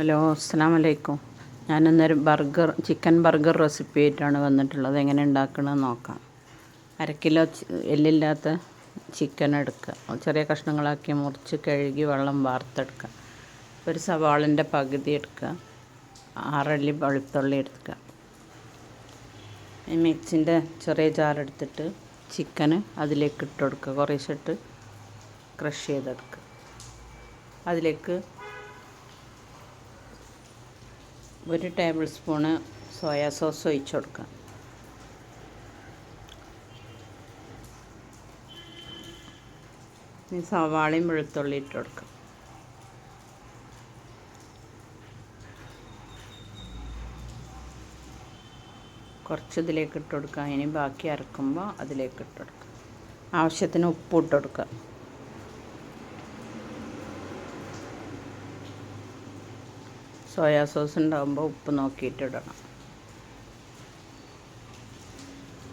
Hello അസ്സാം വലൈക്കും ഞാനിന്നൊരു ബർഗർ ചിക്കൻ ബർഗർ റെസിപ്പി ആയിട്ടാണ് വന്നിട്ടുള്ളത്. എങ്ങനെ ഉണ്ടാക്കണമെന്ന് നോക്കാം. അര കിലോ എല്ലില്ലാത്ത ചിക്കൻ എടുക്കുക. ചെറിയ കഷ്ണങ്ങളാക്കി മുറിച്ച് കഴുകി വെള്ളം വാർത്തെടുക്കുക. ഒരു സവാളിന്റെ പകുതി എടുക്കുക. ആറല്ലി വെളുത്തുള്ളി എടുക്കുക. മിക്സിന്റെ ചെറിയ ജാറെടുത്തിട്ട് ചിക്കന് അതിലേക്ക് ഇട്ട് കൊടുക്കുക. കുറേശ്ശിട്ട് ക്രഷ് ചെയ്തെടുക്കുക. അതിലേക്ക് ഒരു ടേബിൾ സ്പൂണ് സോയാ സോസ് ഒഴിച്ചു കൊടുക്കാം ഇനി സവാളയും വെളുത്തുള്ളി ഇട്ട് കൊടുക്കാം കുറച്ച് ഇതിലേക്ക് ഇട്ട് കൊടുക്കാം ഇനി ബാക്കി അരക്കുമ്പോൾ അതിലേക്ക് ഇട്ട് കൊടുക്കാം ആവശ്യത്തിന് ഉപ്പ് ഇട്ട് കൊടുക്കുക. സോയാ സോസ് ഉണ്ടാകുമ്പോൾ ഉപ്പ് നോക്കിയിട്ട് ഇടണം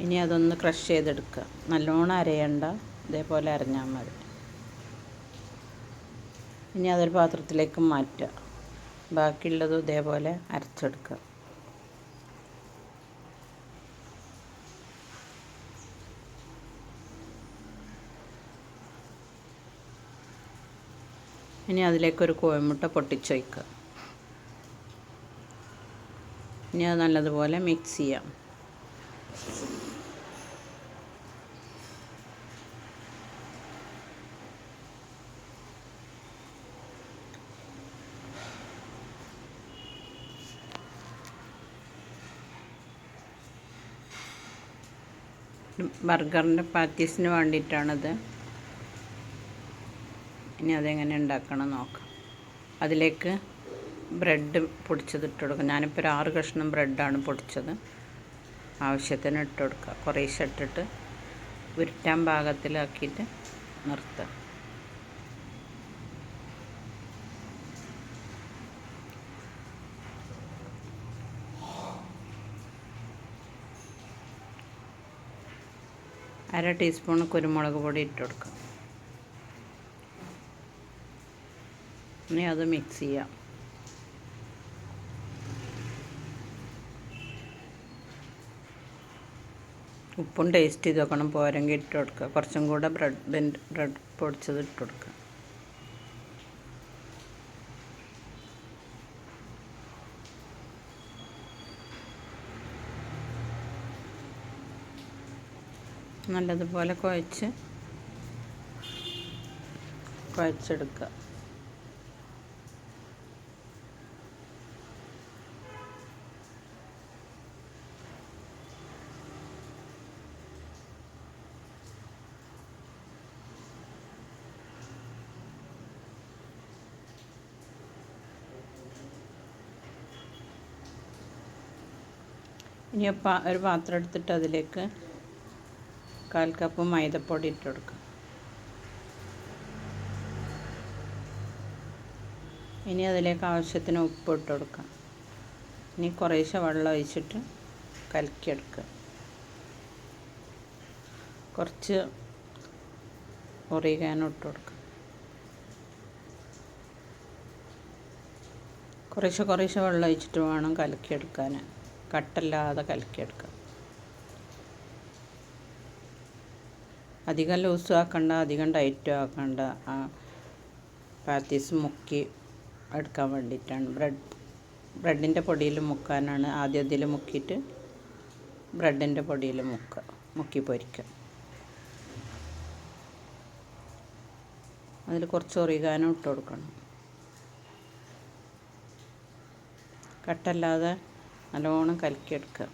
ഇനി അതൊന്ന് ക്രഷ് ചെയ്തെടുക്കുക. നല്ലോണം അരയണ്ട ഇതേപോലെ അരഞ്ഞാൽ മതി. ഇനി അതൊരു പാത്രത്തിലേക്ക് മാറ്റുക. ബാക്കിയുള്ളതും ഇതേപോലെ അരച്ചെടുക്കുക. ഇനി അതിലേക്കൊരു കോഴിമുട്ട പൊട്ടിച്ചൊയ്ക്കുക ഇനി അത് നല്ലതുപോലെ മിക്സ് ചെയ്യാം. ബർഗറിന്റെ പാറ്റീസിന് വേണ്ടിയിട്ടാണത്. ഇനി അതെങ്ങനെ ഉണ്ടാക്കണം നോക്കാം. അതിലേക്ക് ബ്രെഡ് പൊടിച്ചത് ഇട്ട് കൊടുക്കുക ഞാനിപ്പോൾ ഒരു ആറ് കഷ്ണം ബ്രെഡാണ് പൊടിച്ചത്. ആവശ്യത്തിന് ഇട്ട് കൊടുക്കുക. കുറേശ്ശെ ഇട്ടിട്ട് ഉരുട്ടാൻ പാകത്തിലാക്കിയിട്ട് നിർത്തുക. അര ടീസ്പൂൺ കുരുമുളക് പൊടി ഇട്ട് കൊടുക്കുക. ഇനി അത് മിക്സ് ചെയ്യാം. ഉപ്പും ടേസ്റ്റ് ചെയ്ത് നോക്കണം പോരെങ്കിൽ ഇട്ട് കൊടുക്കുക. കുറച്ചും കൂടെ ബ്രെഡ് ബ്രെഡ് പൊടിച്ചത് ഇട്ട് കൊടുക്കുക. നല്ലതുപോലെ കുഴച്ച് കുഴച്ചെടുക്കുക. ഇനി ഒരു പാത്രം എടുത്തിട്ട് അതിലേക്ക് കാൽ കപ്പ് മൈദപ്പൊടി ഇട്ട് കൊടുക്കുക ഇനി അതിലേക്ക് ആവശ്യത്തിന് ഉപ്പ് ഇട്ട് കൊടുക്കാം. ഇനി കുറേശ്ശെ വെള്ളം ഒഴിച്ചിട്ട് കലക്കിയെടുക്കുക. കുറച്ച് ഒറിഗാനോ ഇട്ട് കൊടുക്കുക കുറേശ്ശെ കുറേശ്ശെ വെള്ളം ഒഴിച്ചിട്ട് വേണം കലക്കിയെടുക്കാൻ കട്ടല്ലാതെ കലക്കിയെടുക്കുക. അധികം ലൂസും ആക്കണ്ട അധികം ടൈറ്റും ആക്കണ്ട. ആ പാത്തീസ് മുക്കി എടുക്കാൻ വേണ്ടിയിട്ടാണ്. ബ്രെഡ് ബ്രെഡിന്റെ പൊടിയിൽ മുക്കാനാണ്. ആദ്യം ഇതിൽ മുക്കിയിട്ട് ബ്രെഡിന്റെ പൊടിയിൽ മുക്കുക. മുക്കി പൊരിക്കുക. അതിൽ കുറച്ച് ഒറിയാനും ഇട്ട് കൊടുക്കണം. കട്ടല്ലാതെ നല്ലോണം കലക്കിയെടുക്കുക.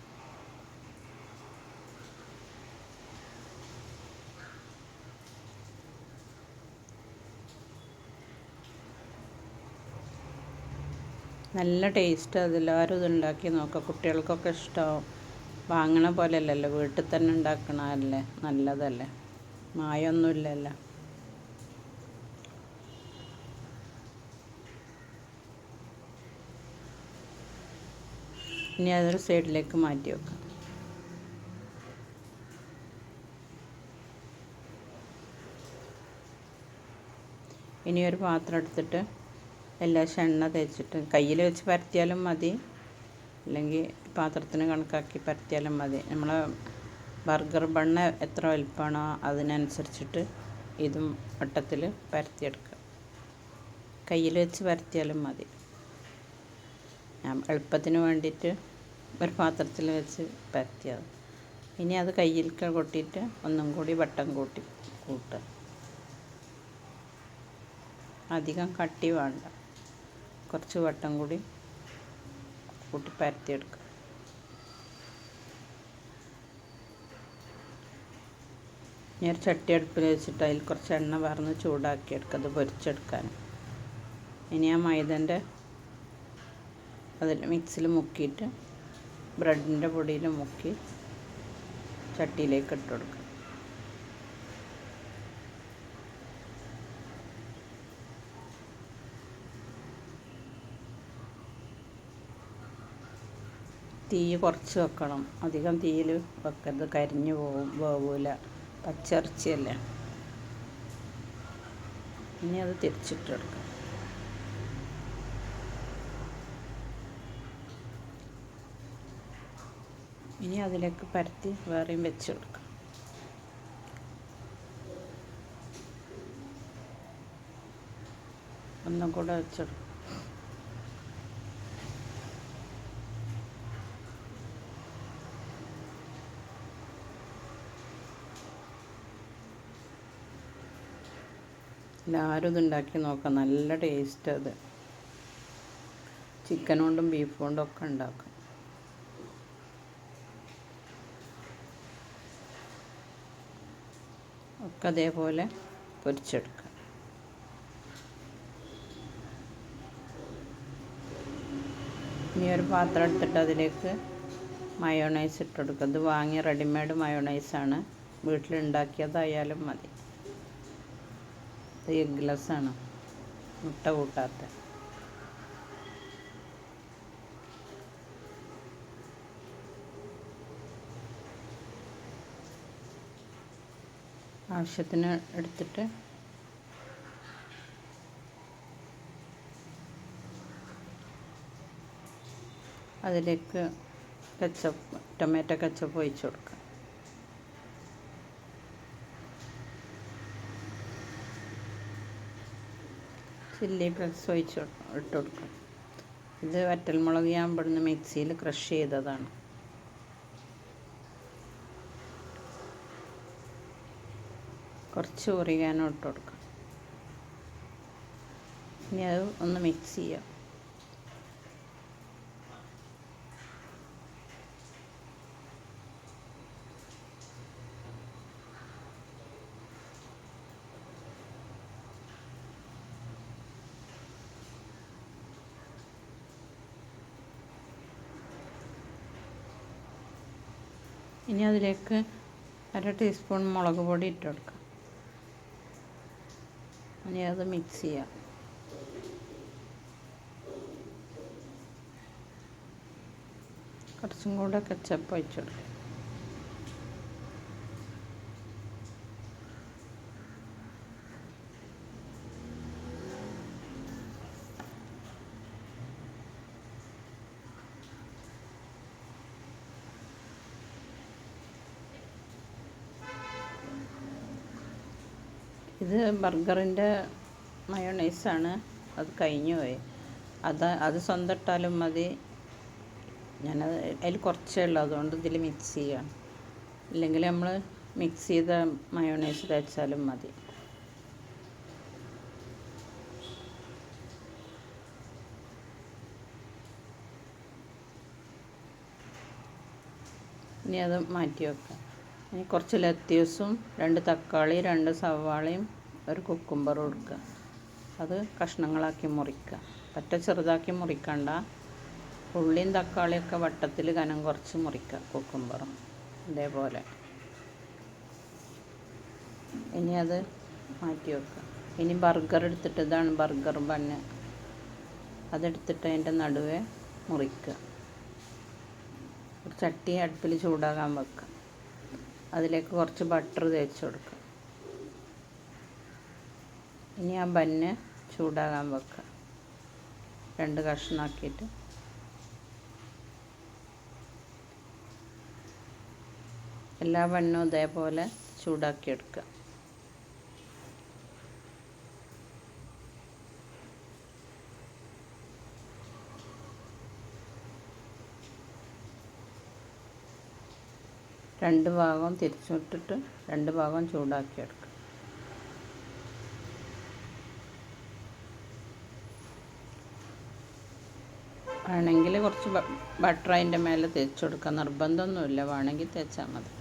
നല്ല ടേസ്റ്റ് അതെല്ലാവരും ഇത് ഉണ്ടാക്കി കുട്ടികൾക്കൊക്കെ ഇഷ്ടമാവും വാങ്ങണ പോലെയല്ലല്ലോ. വീട്ടിൽ തന്നെ ഉണ്ടാക്കണതല്ലേ? നല്ലതല്ലേ? മായൊന്നുമില്ലല്ലോ. ഇനി അതൊരു സൈഡിലേക്ക് മാറ്റി വെക്കാം. ഇനി ഒരു പാത്രം എടുത്തിട്ട് എല്ലാ എണ്ണ തേച്ചിട്ട് കയ്യിൽ വെച്ച് പരത്തിയാലും മതി. അല്ലെങ്കിൽ പാത്രത്തിന് കണക്കാക്കി പരത്തിയാലും മതി. നമ്മളെ ബർഗർ ബണ്ണ് എത്ര വലുപ്പമാണോ അതിനനുസരിച്ചിട്ട് ഇതും വട്ടത്തിൽ പരത്തിയെടുക്കുക. കയ്യിൽ വെച്ച് പരത്തിയാലും മതി. എളുപ്പത്തിന് വേണ്ടിയിട്ട് ഒരു പാത്രത്തിൽ വെച്ച് പരത്തിയത്. ഇനി അത് കയ്യിൽ കൊട്ടിയിട്ട് ഒന്നും കൂടി വട്ടം കൂട്ടി കൂട്ടുക. അധികം കട്ടി വേണ്ട. കുറച്ച് വട്ടം കൂടി കൂട്ടി പരത്തിയെടുക്കുക. ഒരു ചട്ടി അടുപ്പിൽ വെച്ചിട്ട് അതിൽ കുറച്ച് എണ്ണ വറന്ന് ചൂടാക്കിയെടുക്കുക. അത് പൊരിച്ചെടുക്കാൻ. ഇനി ആ മൈദന്റെ അതിൽ മിക്സിൽ മുക്കിയിട്ട് ബ്രെഡിന്റെ പൊടിയിൽ മുക്കി ചട്ടിയിലേക്ക് ഇട്ട് കൊടുക്കുക തീ കുറച്ച് വെക്കണം. അധികം തീയിൽ വെക്കരുത്. കരിഞ്ഞു പോകും വേവില്ല പച്ചിറച്ചിയല്ലേ ഇനി അത് തിരിച്ചിട്ടെടുക്കാം ഇനി അതിലേക്ക് പരത്തി വേറെയും വെച്ച് കൊടുക്കാം. ഒന്നും കൂടെ വെച്ചെടുക്കും എല്ലാവരും ഇതുണ്ടാക്കി നോക്കാം. നല്ല ടേസ്റ്റ് അത്. ചിക്കൻ കൊണ്ടും ബീഫ് കൊണ്ടും ഒക്കെ ഉണ്ടാക്കും. ഒക്കെ അതേപോലെ പൊരിച്ചെടുക്കുക. ഇനി ഒരു പാത്രം എടുത്തിട്ട് അതിലേക്ക് മയോണൈസ് ഇട്ടെടുക്കുക ഇത് വാങ്ങി റെഡിമെയ്ഡ് മയോണൈസാണ് വീട്ടിലുണ്ടാക്കിയതായാലും മതി. ഇത് എഗ്ലെസ് ആണ് മുട്ട കൂട്ടാത്ത. ആവശ്യത്തിന് എടുത്തിട്ട് അതിലേക്ക് കച്ചപ്പ് ടൊമാറ്റോ കച്ചപ്പ് ഒഴിച്ചു കൊടുക്കുക. ചില്ലി ഫ്ലക്സ് ഒഴിച്ച് ഇട്ട് കൊടുക്കും ഇത് വറ്റൽമുളക് ഞാൻ ഇവിടുന്ന് മിക്സിയിൽ ക്രഷ് ചെയ്തതാണ്. കുറച്ച് ഒറിയാനോ ഇട്ട് കൊടുക്കാം. ഇനി അത് ഒന്ന് മിക്സ് ചെയ്യാം. ഇനി അതിലേക്ക് അര ടീസ്പൂൺ മുളക് പൊടി ഇട്ട് കൊടുക്കാം. ഇനി അത് മിക്സ് ചെയ്യാം. കുറച്ചും കൂടെ കച്ചപ്പ് ഒഴിച്ചു ഇത് ബർഗറിന്റെ മയോണൈസാണ്. അത് കഴിഞ്ഞു പോയി. അത് അത് സ്വന്തം ഇട്ടാലും മതി. ഞാനത് അതിൽ കുറച്ചേ ഉള്ളൂ. അതുകൊണ്ട് ഇതിൽ മിക്സ് ചെയ്യാം. ഇല്ലെങ്കിൽ നമ്മൾ മിക്സ് ചെയ്ത മയോണൈസ് തേച്ചാലും മതി. ഇനി അത് മാറ്റി വെക്കാം. കുറച്ച് ലത്യൂസും രണ്ട് തക്കാളി രണ്ട് സവാളയും ഒരു കുക്കുംബറും എടുക്കുക. അത് കഷ്ണങ്ങളാക്കി മുറിക്കുക. പറ്റ ചെറുതാക്കി മുറിക്കണ്ട. ഉള്ളിയും തക്കാളിയൊക്കെ വട്ടത്തിൽ കനം കുറച്ച് മുറിക്കുക കുക്കുംബറും ഇതേപോലെ. ഇനി അത് മാറ്റി വെക്കുക. ഇനി ബർഗർ എടുത്തിട്ട് ഇതാണ് ബർഗർ ബണ്ണ് അതെടുത്തിട്ട് അതിന്റെ നടുവേ മുറിക്കുക. ചട്ടി അടുപ്പിൽ ചൂടാകാൻ വെക്കുക. അതിലേക്ക് കുറച്ച് ബട്ടർ തേച്ച് കൊടുക്കുക ഇനി ആ ബന്ന് ചൂടാകാൻ വെക്കുക രണ്ട് കഷ്ണമാക്കിയിട്ട് എല്ലാ ബണ്ണും ഇതേപോലെ ചൂടാക്കിയെടുക്കുക രണ്ട് ഭാഗം തിരിച്ചിട്ടിട്ട് രണ്ട് ഭാഗവും ചൂടാക്കിയെടുക്കും. വേണമെങ്കിൽ കുറച്ച് ബട്ടർ അതിന്റെ മേലെ തേച്ച് കൊടുക്കാം നിർബന്ധമൊന്നുമില്ല. വേണമെങ്കിൽ തേച്ചാൽ മതി.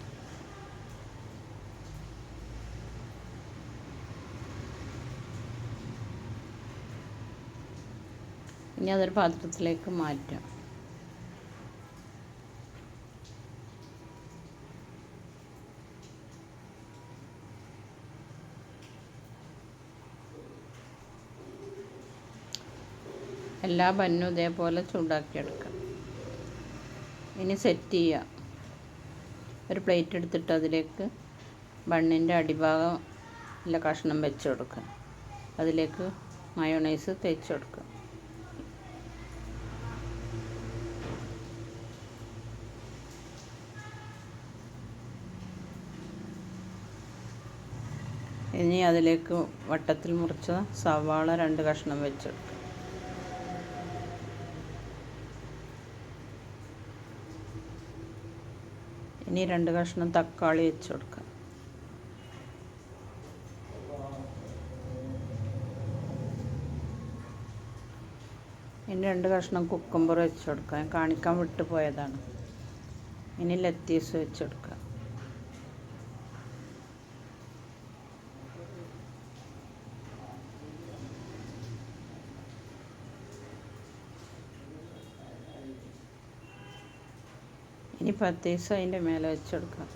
ഇനി അതൊരു പാത്രത്തിലേക്ക് മാറ്റാം. എല്ലാ ബന്നും ഇതേപോലെ ചൂടാക്കിയെടുക്കാം. ഇനി സെറ്റ് ചെയ്യുക ഒരു പ്ലേറ്റ് എടുത്തിട്ട് അതിലേക്ക് ബണ്ണിന്റെ അടിഭാഗം നല്ല കഷ്ണം വെച്ച് കൊടുക്കുക അതിലേക്ക് മയോണൈസ് തേച്ച് കൊടുക്കുക ഇനി അതിലേക്ക് വട്ടത്തിൽ മുറിച്ച സവാള രണ്ട് കഷ്ണം വെച്ചെടുക്കുക ഇനി രണ്ട് കഷ്ണം തക്കാളി വെച്ച് കൊടുക്കുക ഇനി രണ്ട് കഷ്ണം കുക്കുംബർ വെച്ച് കൊടുക്കുക കാണിക്കാൻ വിട്ടു പോയതാണ് ഇനി ലത്തീസ് വെച്ച് കൊടുക്കുക ഇനി ദിവസം അതിന്റെ മേലെ വെച്ചെടുക്കാം.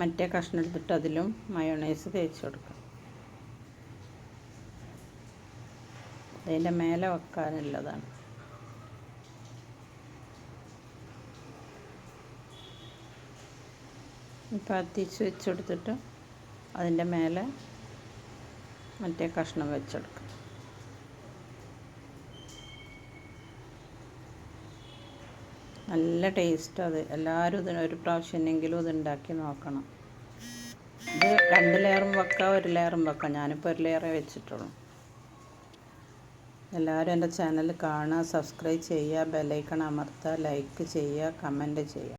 മറ്റേ കഷ്ണം എടുത്തിട്ട് അതിലും മയോണൈസ് തേച്ച് കൊടുക്കാം അതിന്റെ മേലെ വെക്കാനുള്ളതാണ് പത്തിച്ച് വെച്ചെടുത്തിട്ട് അതിന്റെ മേലെ മറ്റേ കഷ്ണം വെച്ചെടുക്കാം. നല്ല ടേസ്റ്റ് അത്. എല്ലാവരും ഇതിന് ഒരു പ്രാവശ്യമെങ്കിലും ഇത് ഉണ്ടാക്കി നോക്കണം. ഇത് രണ്ട് ലെയറും വെക്കാം ഒരു ലെയറും വെക്കാം. ഞാനിപ്പോൾ ഒരു ലെയറേ വെച്ചിട്ടുള്ളൂ. എല്ലാവരും എന്റെ ചാനൽ കാണുക സബ്സ്ക്രൈബ് ചെയ്യുക ബെല്ലൈക്കൺ അമർത്തുക ലൈക്ക് ചെയ്യുക കമന്റ് ചെയ്യുക.